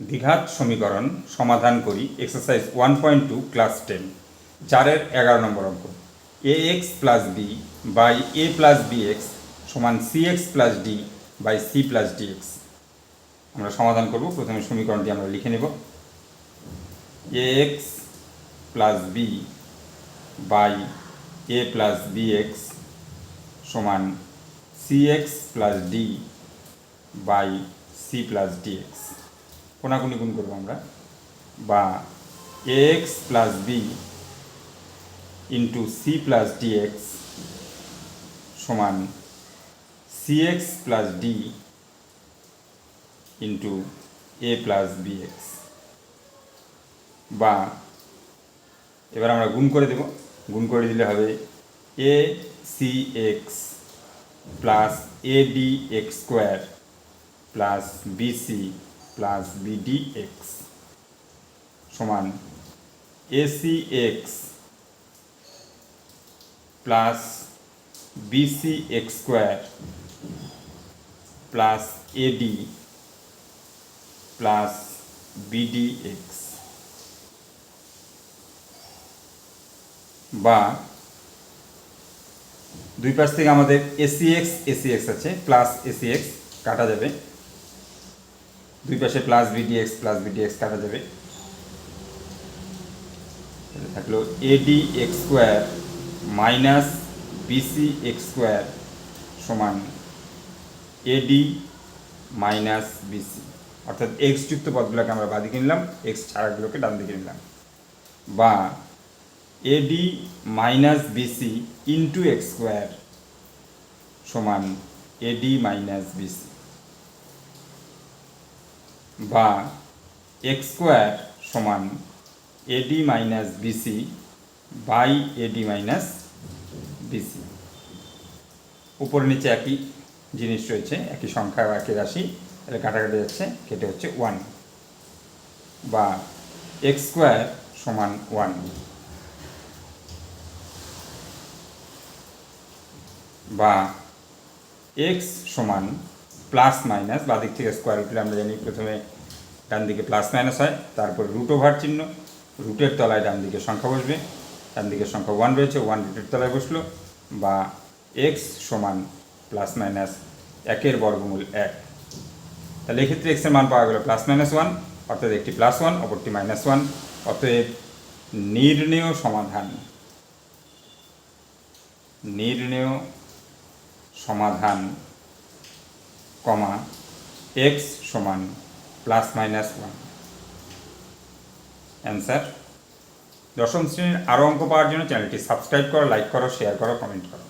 দ্বিঘাত সমীকরণ সমাধান করি exercise one point two class ten চারের এগারো নম্বর অঙ্ক। A x plus b by a plus b x সমান c x plus d by c plus d x আমরা সমাধান করব, প্রথমে সমীকরণটি আমরা লিখে নেব। A x plus b by a plus b x সমান c x plus d by c plus d x কোনাকুনি গুণ করব আমরা। বা x plus b into c plus d x সমান c x plus d into a plus b x বা এবার আমরা গুণ করে দেব। গুণ করে দিলে হবে a c x plus a d x square plus bc plus bd x সমান ac x plus bc x square plus ad plus bd x বা দুই পাশ থেকে আমাদের এসি এক্স এসি এক্স আছে প্লাস এসি এক্স কাটা যাবে। দুই পাশে plus bd x plus bd x কাটা যাবে। থাকল ad x square minus bc x square সমান এডি মাইনাস বিসি অর্থাৎ এক্স যুক্ত পদগুলোকে আমরা বাদিকে নিলাম এক্স ছাড়াগুলোকে ডান দিকে নিলাম। বা ad minus bc into x square সমান এডি মাইনাস বিসি বা এক্স স্কোয়ার সমান ad minus bc by ad minus bc উপর নিচে একই জিনিস রয়েছে, একই সংখ্যা বা একই রাশি, তাহলে কাটাকাটি যাচ্ছে কেটে হচ্ছে ওয়ান বা এক্স স্কোয়ার সমান ওয়ান বা এক্স সমান প্লাস মাইনাস বা দিক থেকে স্কোয়ার উঠলে আমরা জানি প্রথমে ডান দিকে প্লাস মাইনাস হয়, তারপর রুট ওভার চিহ্ন রুটের তলায় ডান দিকে সংখ্যা বসবে, ডান দিকে সংখ্যা ওয়ান রয়েছে ওয়ান রুটের তলায় বসল, বা এক্স সমান প্লাস মাইনাস একের বর্গমূল এক। তাহলে এক্ষেত্রে এক্সের মান পাওয়া গেল প্লাস মাইনাস ওয়ান অর্থাৎ একটি প্লাস ওয়ান অপরটি মাইনাস ওয়ান অতএব নির্ণেয় সমাধান। নির্ণেয় সমাধান। কমা এক্স সমান প্লাস মাইনাস ওয়ান অ্যান্সার দশম শ্রেণির আরও অঙ্ক পাওয়ার জন্য চ্যানেলটি সাবস্ক্রাইব করো লাইক করো শেয়ার করো কমেন্ট করো।